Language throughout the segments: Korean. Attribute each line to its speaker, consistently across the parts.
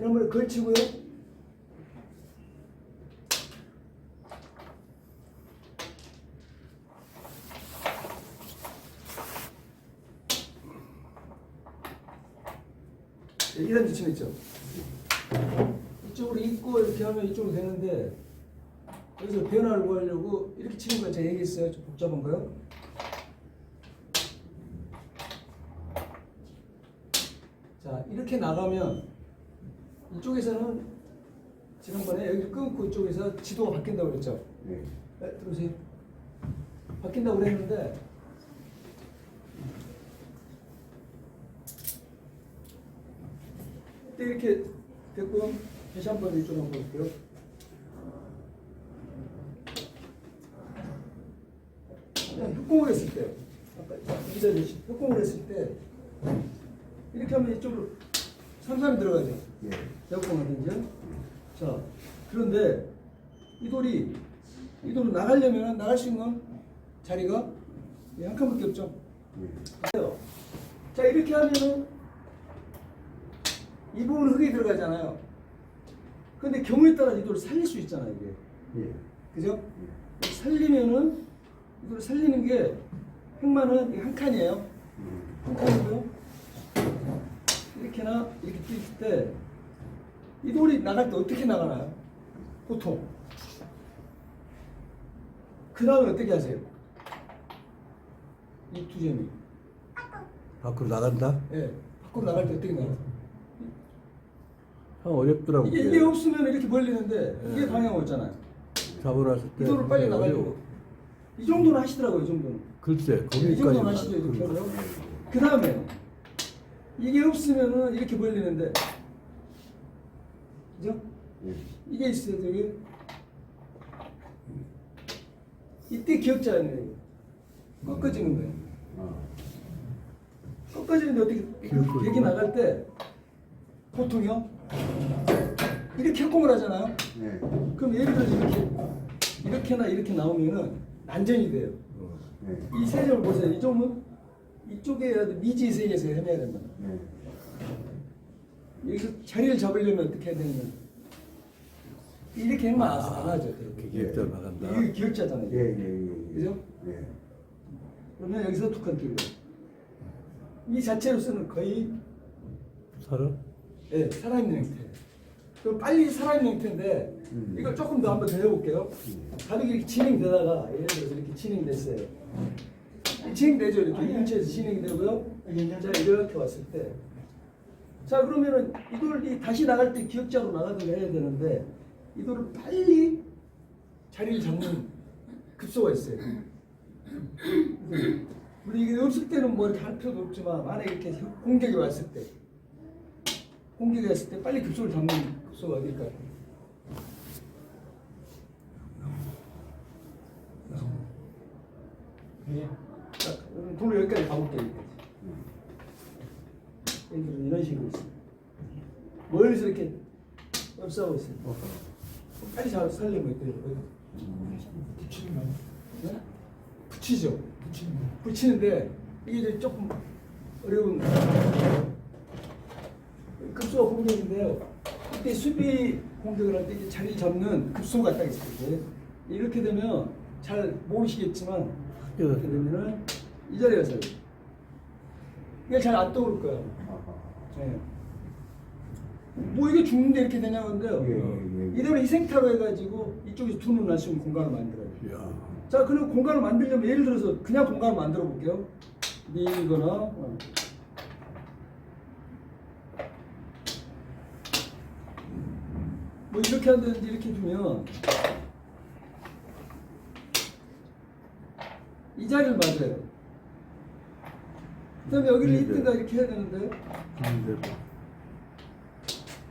Speaker 1: 지난번에 걸치고요. 네, 이런 지침 있죠. 이쪽으로 입고 이렇게 하면 이쪽으로 되는데 여기서 변화를 구하려고 이렇게 치는 거 제가 얘기했어요. 좀 복잡한 거요. 자 이렇게 나가면 이쪽에서는 지난번에 여기 끊고 이쪽에서 지도가 바뀐다고 그랬죠.
Speaker 2: 네.
Speaker 1: 네, 들어오세요. 바뀐다고 그랬는데 그때 이렇게 됐고요. 다시 한번 이쪽으로 한번 볼게요. 그냥 협공을 했을 때 아까 기자님 협공을 했을 때 이렇게 하면 이쪽으로 삼삼이 들어가죠.
Speaker 2: 예.
Speaker 1: 협공하든지요. 자 그런데 이 돌이 이 돌로 나가려면 나갈 수 있는 자리가 이한 칸밖에 없죠.
Speaker 2: 예.
Speaker 1: 자 이렇게 하면은 이 부분 흙이 들어가잖아요. 근데 경우에 따라 이 돌을 살릴 수 있잖아요 이게.
Speaker 2: 예.
Speaker 1: 그죠? 살리면은 이걸 살리는 게 흑마는 이한 칸이에요. 한 칸이고요. 이렇게나 이렇게 뛸 때 이 돌이 나갈 때 어떻게 나가나요? 보통. 그 다음에 어떻게 하세요? 이 두 점이.
Speaker 3: 밖으로 나간다?
Speaker 1: 예. 밖으로 나갈 때 어떻게 나가요?
Speaker 3: 참 어렵더라고.
Speaker 1: 이게, 이게 없으면 이렇게 벌리는데 이게
Speaker 3: 예.
Speaker 1: 방향 없잖아요.
Speaker 3: 때.
Speaker 1: 이 돌을 빨리. 나가려고. 이 정도는 하시더라고요, 이 정도는.
Speaker 3: 글쎄,
Speaker 1: 이
Speaker 3: 거기까지.
Speaker 1: 정도는 하시죠, 이렇게 하고요. 그 다음에 이게 없으면은 이렇게 벌리는데 그죠?
Speaker 2: 예.
Speaker 1: 이게 있어요 저기 이때 기억자였네요 꺾어지는 거예요
Speaker 2: 아.
Speaker 1: 꺾어지는데 어떻게
Speaker 3: 기억자.
Speaker 1: 객이 나갈 때 보통요 이렇게 협공을 하잖아요
Speaker 2: 네.
Speaker 1: 그럼 예를 들어서 이렇게 이렇게나 이렇게 나오면은 난전이 돼요
Speaker 3: 어.
Speaker 2: 네.
Speaker 1: 이세 점을 보세요 이 점은 이쪽에 미지 세계에서 해내야 된다
Speaker 2: 네.
Speaker 1: 여기서 자리를 잡으려면 어떻게 해야 되냐면 이렇게 하면 안안 하죠.
Speaker 3: 이렇게 기획자 나간다.
Speaker 1: 이게 기억자잖아요.
Speaker 2: 예, 예, 예.
Speaker 1: 그죠?
Speaker 2: 예.
Speaker 1: 그러면 여기서 두칸 띄고 이 자체로서는 거의
Speaker 3: 살아?
Speaker 1: 예, 살아있는 형태. 그럼 빨리 살아있는 형태인데
Speaker 2: 음.
Speaker 1: 이걸 조금 더 한번 더 해볼게요. 가득 이렇게 진행되다가 예를 들어서 이렇게 진행됐어요. 이 진행되죠. 이렇게 인체에서 진행되고요. 자 이렇게 왔을 때. 자 그러면은 이돌이 다시 나갈 때 기억자로 나가든가 해야 되는데 이돌을 빨리 자리를 잡는 급소가 있어요. 우리 이게 없을 때는 뭐 이렇게 할 필요도 없지만 만약에 이렇게 공격이 왔을 때 공격이 왔을 때 빨리 급소를 잡는 급소가 어딜까요? 예. 자, 그럼 돌을 여기까지 가볼게요. 여기까지. 여기는 이런 식으로 있어요. 멀리서 이렇게 있어요. 빨리 잘 살리면 어때요? 붙이는 거 네? 붙이죠. 붙이는데 이게 이제 조금 어려운 급소가 공격인데요. 이때 수비 공격을 할 때 자리 잡는 급소가 딱 있어요. 이렇게 되면 잘 모르시겠지만 이렇게 되면은 이 자리에 가서 이게 잘 안 떠오를 거예요.
Speaker 2: 아하.
Speaker 1: 네. 뭐 이게 죽는데 이렇게 되냐 건데요.
Speaker 2: 예, 예, 예.
Speaker 1: 이대로 희생타로 해가지고 이쪽에서 두 눈 날 수 있는 공간을 만들어요.
Speaker 3: 야.
Speaker 1: 자, 그럼 공간을 만들려면 예를 들어서 그냥 공간을 만들어 볼게요. 밀거나 어. 뭐 이렇게 한다든지 이렇게 두면 이 자리를 맞아요. 그다음에 여기를
Speaker 3: 네.
Speaker 1: 있든가 이렇게 해야 되는데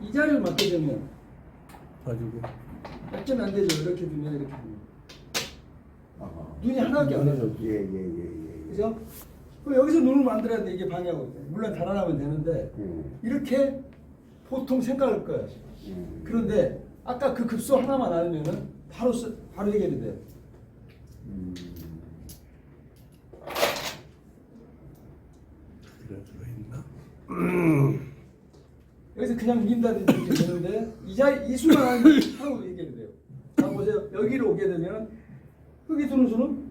Speaker 1: 이 자리를 맞게 되면
Speaker 3: 가지고.
Speaker 1: 맞으면 안 되죠. 이렇게 두면 이렇게 두면
Speaker 2: 아하.
Speaker 1: 눈이 하나밖에 안 나죠.
Speaker 2: 예, 예, 예, 예.
Speaker 1: 그죠? 그럼 여기서 눈을 만들어야 돼. 이게 방해하거든요. 물론 달아나면 되는데
Speaker 2: 예.
Speaker 1: 이렇게 보통 생각할 거예요.
Speaker 2: 예.
Speaker 1: 그런데 아까 그 급소 하나만 알면은 바로 쓰, 바로 해결이 돼요.
Speaker 2: 음.
Speaker 3: 그래 들어있나?
Speaker 1: 여기서 그냥 민다든지 이렇게 되는데 이자 이 수만 하고 얘기해도 돼요. 자 보세요. 여기로 오게 되면 흙이 두는 수는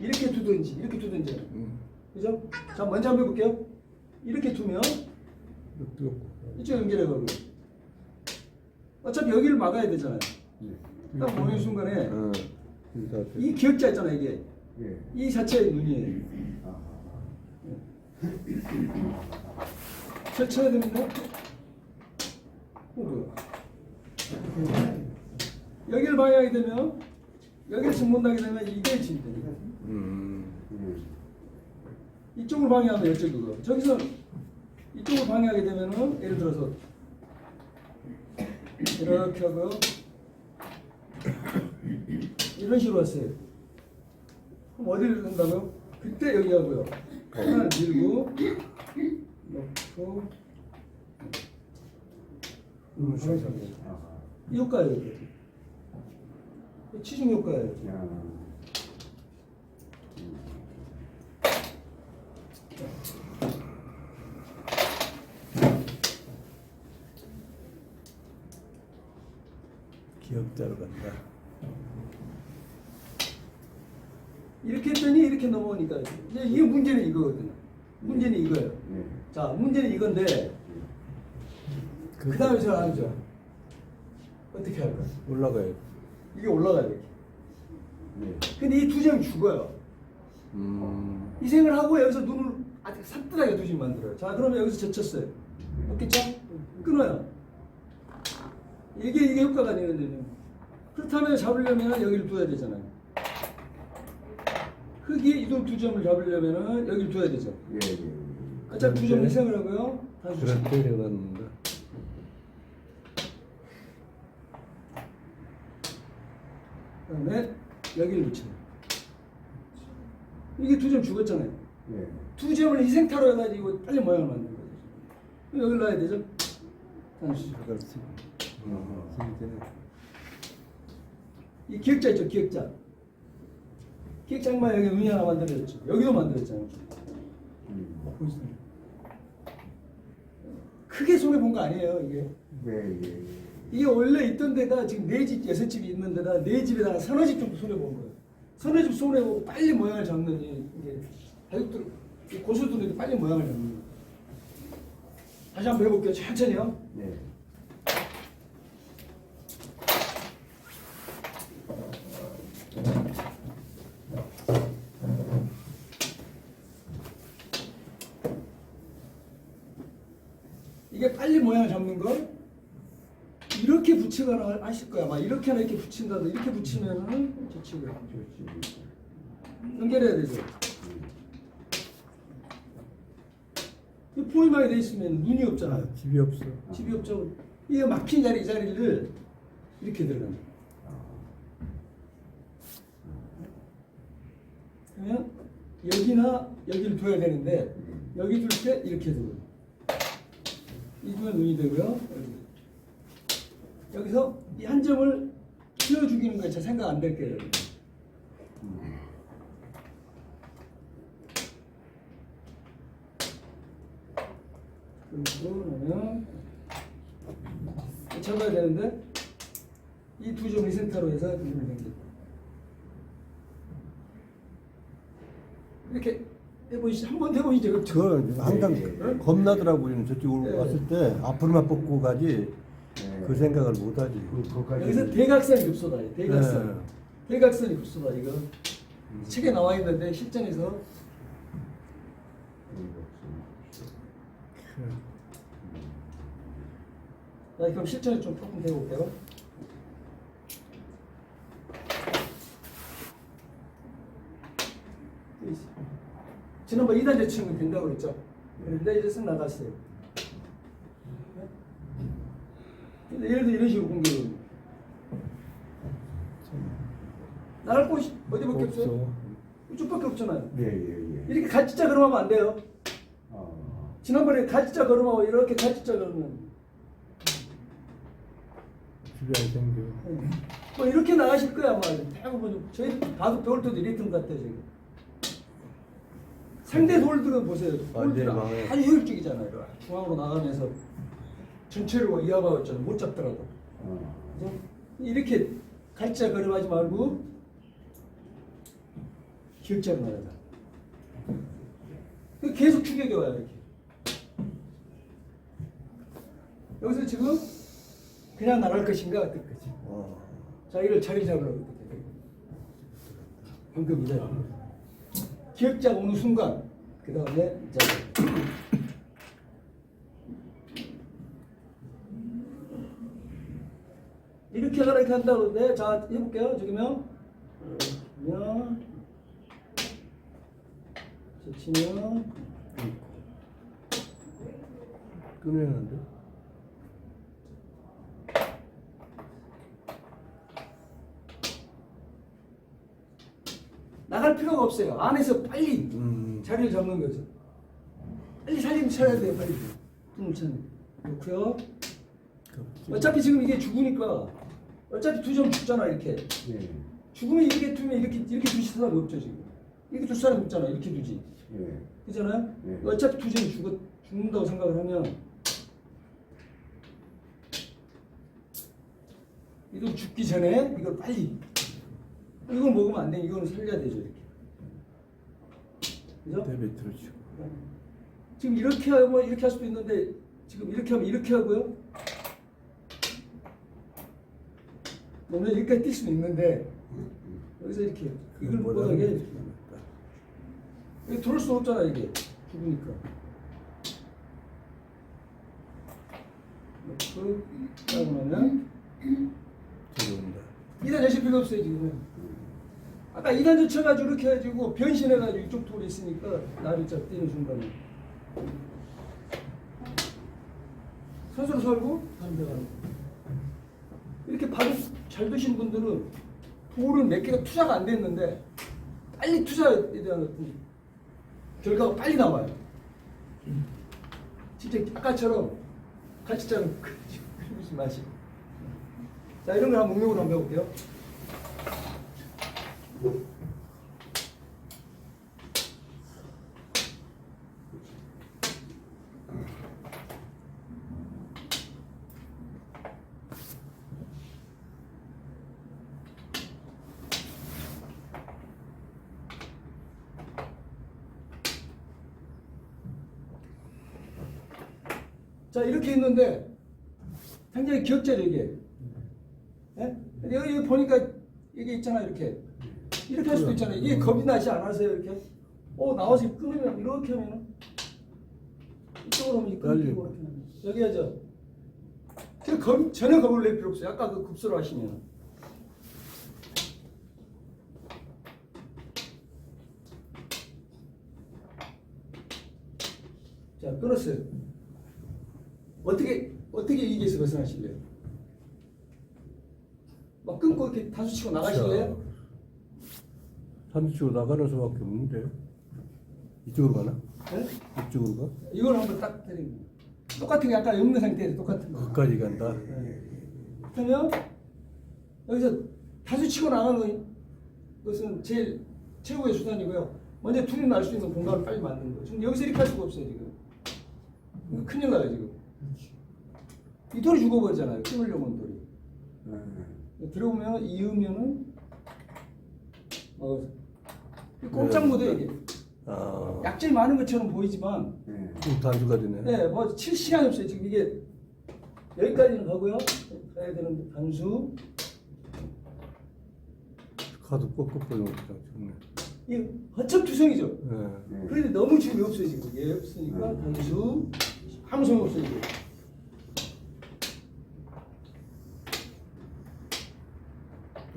Speaker 1: 이렇게 두든지 이렇게 두든지
Speaker 3: 음.
Speaker 1: 그죠? 자 먼저 한번 해볼게요. 이렇게 두면. 이쪽 연결해 가고 어차피 여기를 막아야 되잖아요.
Speaker 2: 예.
Speaker 1: 딱 보는 순간에 이 기억자 있잖아요 이게
Speaker 2: 예.
Speaker 1: 이 자체의 눈이에요.
Speaker 2: 아.
Speaker 1: 펼쳐야 됩니다. 어, 뭐야? 여기를 방해하게 되면 여기를 증문하게 되면 이게 진됩니다.
Speaker 3: 음.
Speaker 2: 예.
Speaker 1: 이쪽을 방해하면 이쪽이고 저기서 이쪽을 방해하게 되면은 예를 들어서 이렇게 하고요. 이런 식으로 왔어요. 그럼 어디를 간다고요? 그때 여기 하고요. 하나를 밀고 넣고 음, 효과예요. 이게. 이 치중 효과예요.
Speaker 2: 야.
Speaker 3: 기억자로 간다.
Speaker 1: 이렇게 했더니 이렇게 넘어오니까 이제 이게 문제는 이거거든요. 문제는. 자, 문제는 이건데 그 다음에 제가 하죠. 어떻게 할까요?
Speaker 3: 올라가요.
Speaker 1: 이게 올라가야 돼.
Speaker 2: 예.
Speaker 1: 근데 이 두 점이 죽어요.
Speaker 3: 음.
Speaker 1: 희생을 하고 여기서 눈을 아주 산뜻하게 두시 만들어요. 자, 그러면 여기서 젖혔어요. 없겠죠? 끊어요. 이게 이게 효과가 되거든요. 그렇다면 잡으려면 여기를 둬야 되잖아요. 흙이 이동 두 점을 잡으려면 여기를 둬야 되죠.
Speaker 2: 예. 예.
Speaker 1: 어차피 두점 희생을 하고요. 다시
Speaker 3: 그런 때려놨는다.
Speaker 1: 그다음에 여기를 붙여요. 이게 두 점 죽었잖아요.
Speaker 2: 예.
Speaker 1: 두 점을 희생타로 해가지고 빨리 모양을 만든 거죠. 여기를 놔야 되죠. 다시.
Speaker 3: 그걸 쓰고.
Speaker 2: 어.
Speaker 3: 이
Speaker 1: 기억자 있죠, 기억자. 기억장만 여기 의미 하나 만들어졌죠. 여기도 만들었잖아요.
Speaker 2: 음.
Speaker 1: 보이시나요? 크게 손해 본 거 아니에요, 이게.
Speaker 2: 예. 예.
Speaker 1: 이게 원래 있던 데가 지금 네 집, 여섯 집이 있는 데다 네 집에다가 서너 집 정도 손해 본 거예요. 서너 집 손해 보고 빨리 모양을 잡는 이- 이게 다육들, 이 고수들이 빨리 모양을 잡는 거예요. 다시 한번 해볼게요, 천천히요.
Speaker 2: 예.
Speaker 1: 이게 빨리 모양을 잡는 걸 붙이거나 하실 거야. 막 이렇게나 이렇게 붙인다도 이렇게 붙이면은.
Speaker 2: 좋지.
Speaker 1: 연결해야 되죠. 이 포위망이 돼 있으면 눈이 없잖아요.
Speaker 3: 아, 집이 없어.
Speaker 1: 집이 없죠. 이게 막힌 자리 이 자리를 이렇게 들어갑니다. 그러면 여기나 여기를 둬야 되는데 여기 둘 때 이렇게 두고 이 두면 눈이 되고요. 여기. 여기서 이 한 점을 키워 죽이는 거에 제 생각 안 될 거예요. 그리고 그러면 잡아야 되는데 이 두 점이 센터로 해서. 이렇게 해보시죠. 한번 해보시죠.
Speaker 3: 저 항상
Speaker 2: 예, 예.
Speaker 3: 겁나더라고 우리는 저쪽으로
Speaker 1: 예.
Speaker 3: 왔을 때 앞으로만 뻗고 가지
Speaker 2: 예.
Speaker 3: 그 생각을 못하지.
Speaker 2: 그 거기까지.
Speaker 1: 여기서 대각선이 급소다. 대각선.
Speaker 3: 네.
Speaker 1: 대각선이 급소다. 이거 책에 나와 있는데 실전에서 자, 그럼 실전에 좀 조금 해볼게요. 지난번 2단계 치면 된다고 그랬죠? 그런데 이제 쓱 나갔어요. 근데 예를 들어 이런 식으로 공격을 나갈 곳이 어디밖에 없어요?
Speaker 3: 없어.
Speaker 1: 이쪽밖에 없잖아요.
Speaker 2: 예, 예, 예.
Speaker 1: 이렇게 갈짓자 걸음하면 안 돼요.
Speaker 2: 어.
Speaker 1: 지난번에 갈짓자 걸음하고 이렇게 갈짓자 걸으면
Speaker 3: 안 생겨.
Speaker 1: 뭐 이렇게 나가실 거야 아마 대부분 저희 봐도 배울 때도 이랬던 것 같아요 지금 상대 돌들은 보세요. 돌들은
Speaker 3: 망해요.
Speaker 1: 아주 효율적이잖아요. 중앙으로 나가면서 이어가고 있잖아요. 못.
Speaker 2: 어.
Speaker 1: 그죠? 이렇게 갈자 걸음하지 말고 기억자로 나가자. 그 계속 추격이 와요 이렇게. 여기서 지금 그냥 나갈 것인가 어떨 것이.
Speaker 3: 어.
Speaker 1: 자기를 자리 잡으라고 방금 이제 기억자 오는 순간 그 다음에 이제 이렇게 하라 이렇게 한다고 그러는데 자 해볼게요. 지금요 면 치면
Speaker 3: 끊어야하는데?
Speaker 1: 나갈 필요가 없어요. 안에서 빨리
Speaker 3: 음.
Speaker 1: 자리를 잡는 거죠. 빨리 살림 차야 돼요 빨리. tum을 차는 그렇고요. 어차피 지금 이게 죽으니까 어차피 두점 죽잖아 이렇게
Speaker 2: 예.
Speaker 1: 죽으면 이렇게 두면 이렇게 이렇게 두실 사람이 없죠 지금 이렇게 둘 사람이 없잖아 이렇게 두지
Speaker 2: 예.
Speaker 1: 그잖아요
Speaker 2: 네.
Speaker 1: 어차피 두 점이 죽어 죽는다고 생각을 하면 이거 죽기 전에 이걸 빨리 이걸 먹으면 안 돼. 이거는 살려야 되죠 이렇게. 그죠?
Speaker 3: 데베트로 치고
Speaker 1: 지금 이렇게 하면 이렇게 할 수도 있는데 지금 이렇게 하면 이렇게 하고요. 물론 여기까지 뛸 수도 있는데 여기서 이렇게 이걸 못 하게 이게 들을 수 없잖아 이게. 죽으니까. 놓고 하고 나면
Speaker 3: 들어온다.
Speaker 1: 2단 여실 필요 없어요 지금은. 아까 2단 젖혀가지고 이렇게 해가지고 변신해가지고 이쪽 돌이 있으니까 나를 쫙 뛰는 순간에. 선수로 설고 다른 데 이렇게 바로 잘 되신 분들은 돌은 몇 개가 투자가 안 됐는데 빨리 투자에 대한 결과가 빨리 나와요. 진짜 아까처럼 갈치자는 그러지 마시고 자 이런 걸 한번 응용으로 한번 배워볼게요. 자 이렇게 있는데 굉장히 기억자죠 이게. 예? 근데 여기, 보니까 이게 있잖아 이렇게 이렇게 할 수도 있잖아요. 이게 겁이 나지 않아서요 이렇게. 어 나와서 끊으면 이렇게 하면은 이쪽으로 하면 이렇게. 끊기고 여기 하죠. 저 겁, 전혀 겁을 낼 필요 없어요. 아까 그 급소로 하시면. 자 끊었어요. 어떻게 어떻게 이기에서 벗어나실래요? 막 끊고 이렇게 다수 치고 나가실래요?
Speaker 3: 산지치고 나가는 수밖에 없는데 이쪽으로 가나?
Speaker 1: 네?
Speaker 3: 이쪽으로 가?
Speaker 1: 이걸 한번 딱 때리는 거예요. 똑같은 게 아까 없는 상태에서 똑같은 거.
Speaker 3: 끝까지 간다
Speaker 1: 그러면 여기서 다수 치고 나가는 것은 제일 최고의 수단이고요. 먼저 둘이 날 수 있는 공간을 빨리 만드는 거예요. 지금 여기서 이렇게 할 수가 없어요 지금. 큰일 나요 지금. 이 돌이 죽어버리잖아요. 끊으려고 한 돌이.
Speaker 2: 예.
Speaker 1: 들어보면 이으면은 어 꼼짝 못해 이게.
Speaker 3: 아
Speaker 1: 약질 많은 것처럼 보이지만
Speaker 2: 예.
Speaker 3: 지금 단수가 되네
Speaker 1: 네, 뭐 칠 시간이 없어요. 지금 이게 여기까지는 가고요. 가야 되는 단수.
Speaker 3: 카드 뻑뻑 보이는 거 좋네
Speaker 1: 이 허첩투성이죠.
Speaker 3: 예.
Speaker 1: 그런데 너무 줄이 없어요 지금. 얘 없으니까 단수 아무 소용 없어요 지금.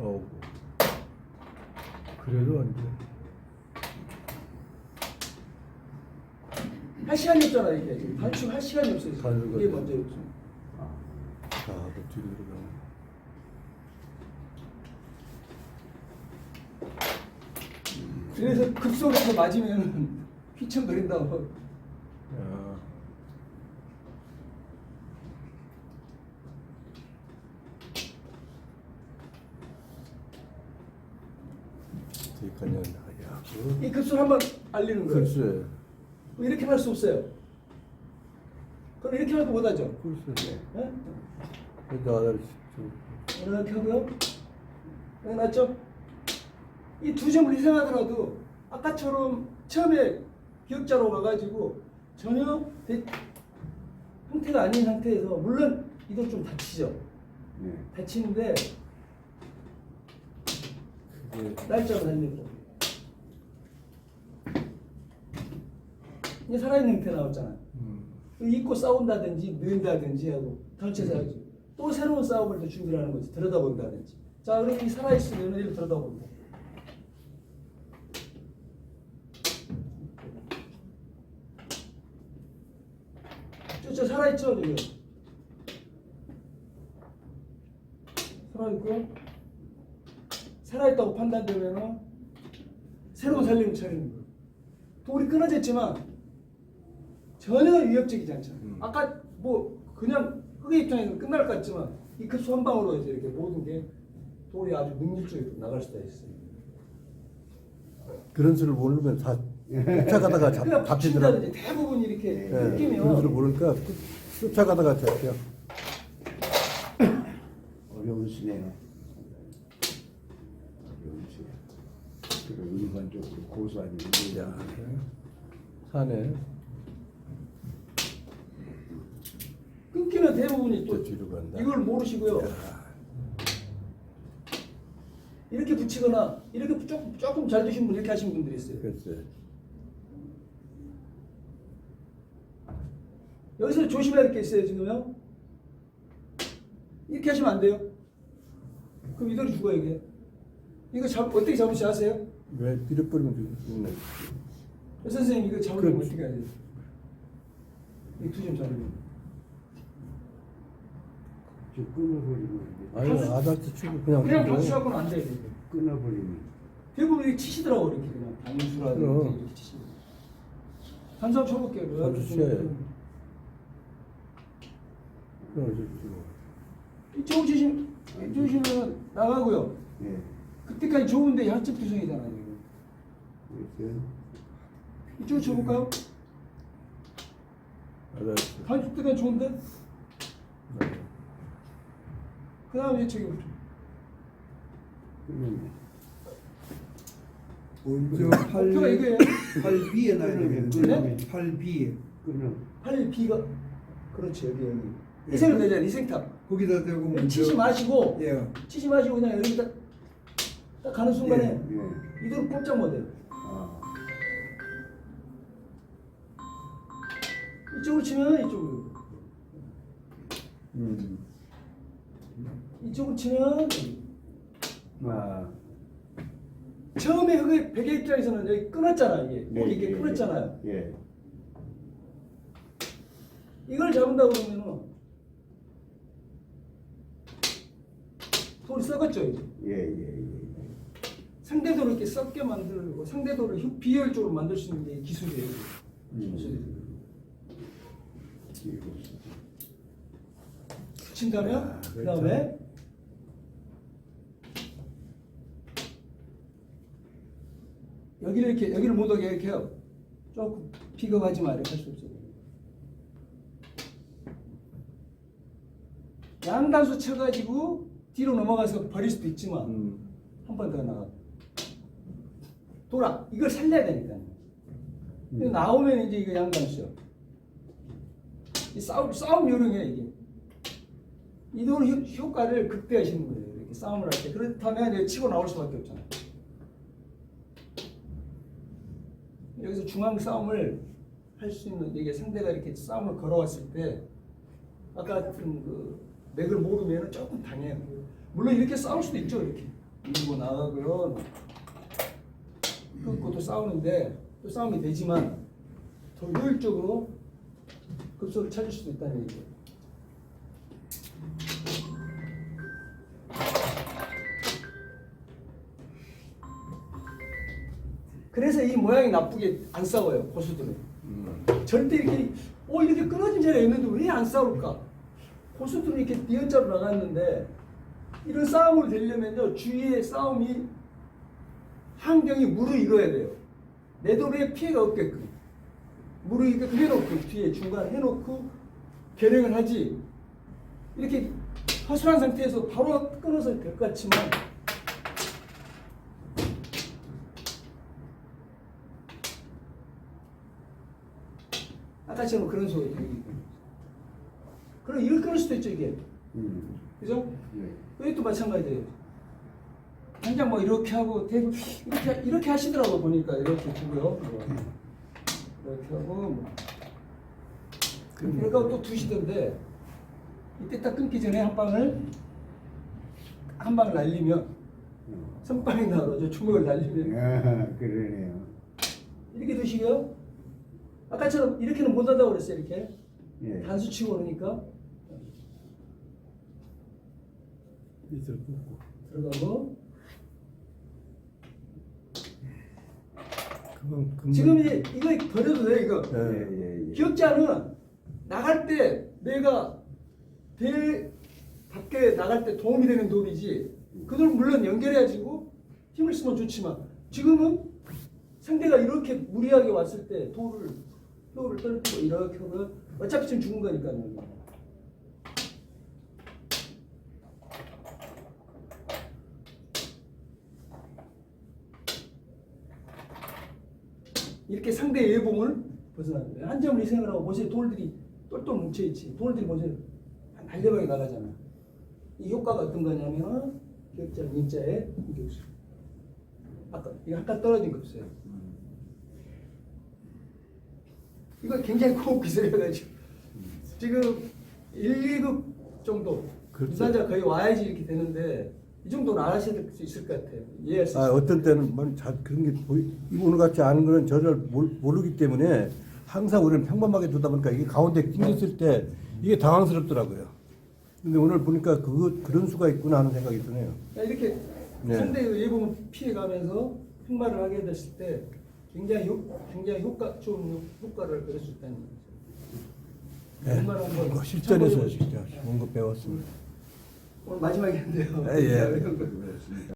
Speaker 3: 나오고 그래도 안 돼.
Speaker 1: 할 시간이 없잖아 이게. 지금 단축 할 시간이.
Speaker 3: 단수가
Speaker 1: 이게
Speaker 3: 돼.
Speaker 1: 먼저 없어요.
Speaker 2: 아.
Speaker 3: 자, 너 뒤로 들어가네.
Speaker 1: 그래서 급속에서 맞으면 휘청거린다고.
Speaker 3: 야. 되게 야
Speaker 1: 이 급수를 한번 알리는 거예요.
Speaker 3: 글쎄.
Speaker 1: 이렇게 할 수 없어요. 그럼 이렇게 하도 못하죠.
Speaker 3: 글쎄.
Speaker 1: 예?
Speaker 3: 좀
Speaker 1: 이렇게 하고요. 네, 맞죠? 이 두 점을 희생하더라도 아까처럼 처음에 기억자로 가가지고 전혀 대- 형태가 아닌 상태에서 물론 이도 좀 다치죠.
Speaker 2: 네.
Speaker 1: 다치는데 날짜가 달리고 이제 살아있는 형태 나왔잖아요.
Speaker 3: 음.
Speaker 1: 잊고 싸운다든지 는다든지 하고 던져서 하지. 또 새로운 싸움을 또 준비를 하는 거지. 들여다본다든지. 자, 그럼 이 살아있으면 이를 들여다본다. 저, 저 살아있죠, 지금? 살아있고요. 살아있다고 판단되면은 새로운 살림을 차리는 거예요. 돌이 끊어졌지만 전혀 위협적이지 않잖아요.
Speaker 3: 음.
Speaker 1: 아까 뭐 그냥 흙의 입장에서 끝날 것 같지만 이 급수 한 방으로 이제 이렇게 모든 게 돌이 아주 능률적으로 나갈 수가 있어요.
Speaker 3: 그런 수를 모르면 다 쫓아가다가
Speaker 1: 그냥
Speaker 3: 잡히더라고.
Speaker 1: 대부분 이렇게
Speaker 3: 예, 그런 수를
Speaker 1: 느끼면
Speaker 3: 모르니까 쫓아가다가 잡혀.
Speaker 2: 어려운 수네요. 어려운 수네. 그리고 일반적으로 고소하니
Speaker 3: 야, 사네.
Speaker 1: 끊기는 대부분이
Speaker 3: 또저 뒤로 간다.
Speaker 1: 이걸 모르시고요. 이렇게 붙이거나 이렇게 조금, 조금 잘 두신 분 이렇게 하신 분들이 있어요.
Speaker 3: 글쎄.
Speaker 1: 여기서 조심해야 될 게 있어요 지금요. 이렇게 하시면 안 돼요. 그럼 이대로 죽어요 이게. 이거 잡 어떻게 잡을지 아세요?
Speaker 3: 왜 뒤로 뿌리면 죽네.
Speaker 1: 선생님 이거 잡으려면
Speaker 3: 그-
Speaker 1: 어떻게 해야 돼요? 이두점 잡으려 면.
Speaker 2: 저 끊어버리면 이제
Speaker 3: 아니 아다트 치고 그냥
Speaker 1: 그냥
Speaker 3: 둬.
Speaker 1: 박수하고는 안 돼요. 이게.
Speaker 2: 끊어버리면
Speaker 1: 대부분 이렇게 치시더라고 이렇게 그냥 방수라든지
Speaker 3: 그럼.
Speaker 1: 이렇게 치시고. 한번 쳐볼게요.
Speaker 3: 한번 치셔요. 그냥 이제 치고.
Speaker 1: 이쪽 주심 이쪽 주시면 나가고요.
Speaker 2: 예.
Speaker 1: 그때까지 좋은데 양측 두성이잖아요.
Speaker 2: 그래서
Speaker 1: 이쪽 쳐볼까요?
Speaker 3: 아다트.
Speaker 1: 반죽 때가 좋은데? 그 다음에 저기
Speaker 2: 끊으면
Speaker 4: 저
Speaker 1: 목표가 이거예요.
Speaker 4: 팔 위에 놔야 되겠네.
Speaker 1: 네?
Speaker 4: 팔 위에
Speaker 2: 끊어
Speaker 1: 팔 B가 그렇지 여기 여기 희생을 내잖아요. 희생탑.
Speaker 4: 거기다 대고
Speaker 1: 여기 치지 마시고
Speaker 4: 예.
Speaker 1: 치지 마시고 그냥 여기다 딱 가는 순간에
Speaker 2: 예.
Speaker 1: 이대로 꼼짝 못해요.
Speaker 2: 아.
Speaker 1: 이쪽으로 치면 이쪽으로
Speaker 2: 음.
Speaker 1: 이쪽으로 치면
Speaker 2: 아.
Speaker 1: 처음에 흙의 베개 입장에서는 여기 끊었잖아 이게
Speaker 2: 네,
Speaker 1: 여기 이게
Speaker 2: 예,
Speaker 1: 끊었잖아요.
Speaker 2: 예.
Speaker 1: 이걸 잡는다 그러면은 돌이 썩었죠 이제.
Speaker 2: 예, 예, 예.
Speaker 1: 상대도를 이렇게 썩게 만들고 상대도를 흉- 비효율적으로 만들 수 있는 게 기술이에요.
Speaker 2: 음.
Speaker 1: 기술이.
Speaker 2: 이거.
Speaker 1: 붙인다면
Speaker 3: 아,
Speaker 1: 그 다음에 여기를 이렇게 여기를 못 오게 이렇게 해요. 조금 비겁하지 마 이렇게 할수 없어요. 양단수 쳐가지고 뒤로 넘어가서 버릴 수도 있지만
Speaker 3: 음.
Speaker 1: 한번 더 나가. 돌아 이걸 살려야 되니까. 이거 나오면 이제 이거 양단수요. 이 싸움 싸움 요령이야 이게. 효- 효과를 극대화시키는 거예요. 이렇게 싸움을 할 때. 그렇다면 이제 치고 나올 수밖에 없잖아요. 여기서 중앙 싸움을 할 수 있는 이게 상대가 이렇게 싸움을 걸어왔을 때 아까 같은 그 맥을 모르면 조금 당해요. 물론 이렇게 싸울 수도 있죠. 이렇게 나가고요. 끊고 또 싸우는데 또 싸움이 되지만 더 효율적으로 급소를 찾을 수도 있다는 얘기예요. 그래서 이 모양이 나쁘게 안 싸워요 고수들은
Speaker 3: 음.
Speaker 1: 절대 이렇게 어 이렇게 끊어진 자리가 있는데 왜 안 싸울까 고수들은 이렇게 니은자로 나갔는데 이런 싸움을 되려면요 주위에 싸움이 환경이 무르익어야 돼요. 매도에 피해가 없게끔 무르익게끔 해놓고 뒤에 중간 해놓고 결행을 하지 이렇게 허술한 상태에서 바로 끊어서 될 것 같지만 아까처럼 그런 소리 그럼 이걸 끊을 수도 있죠 이게
Speaker 2: 음.
Speaker 1: 그죠?
Speaker 2: 예.
Speaker 1: 이것도 마찬가지예요. 당장 뭐 이렇게 하고 이렇게 이렇게 하시더라고 보니까 이렇게 두고요. 뭐. 이렇게 하고 뭐. 그러니까 또 두시던데 이때 딱 끊기 전에 한 방을 한 방을 날리면 선방이 나오죠. 주먹을 날리면
Speaker 2: 아, 그러네요.
Speaker 1: 이렇게 두시고요. 아까처럼 이렇게는 못 한다고 그랬어요. 이렇게
Speaker 2: 예.
Speaker 1: 단수 치고 그러니까
Speaker 3: 밑으로 꽂고.
Speaker 1: 들어가고
Speaker 3: 금방 금방.
Speaker 1: 지금 이제 이거 버려도 돼 이거.
Speaker 3: 예.
Speaker 2: 예, 예, 예.
Speaker 1: 기억자는 나갈 때 내가 대 밖에 나갈 때 도움이 되는 돌이지 그돌 물론 연결해가지고 힘을 쓰면 좋지만 지금은 상대가 이렇게 무리하게 왔을 때 돌을 돌을 떨어뜨리고 이렇게 하면 어차피 지금 죽은 거니까요. 이렇게 상대 예봉을 벗어나는 거예요. 한 점을 생각하고 보세요. 돌들이 똘똘 뭉쳐있지. 돌들이 보세요. 한 달려가게 나가잖아. 이 효과가 어떤 거냐면 격자 인자의 공격수. 아까 이거 아까 떨어진 거 없어요. 이거 굉장히 고급 기술이어가지고 지금 1, 2급 정도
Speaker 3: 그렇죠.
Speaker 1: 유산자 거의 와야지 이렇게 되는데 이 정도는 알아셔야 될수 있을 것 같아요. 이해할 수
Speaker 3: 아,
Speaker 1: 있어요.
Speaker 3: 어떤 때는 뭐 자, 그런 게 보이, 이분을 같이 아는 거는 몰, 모르기 때문에 항상 우리는 평범하게 두다 보니까 이게 가운데 낑겼을 때 이게 당황스럽더라고요. 근데 오늘 보니까 그 그런 수가 있구나 하는 생각이 드네요.
Speaker 1: 그러니까 이렇게
Speaker 3: 네.
Speaker 1: 상대의 예봉을 피해가면서 흑마를 하게 됐을 때 굉장히 효, 굉장히 효과 좋은 효과를 얻을 수 있다는 거죠.
Speaker 3: 네. 그거 실전에서. 진짜 좋은 거 배웠습니다.
Speaker 1: 오늘 마지막인데요.
Speaker 3: 예, 예.
Speaker 2: 그렇습니다.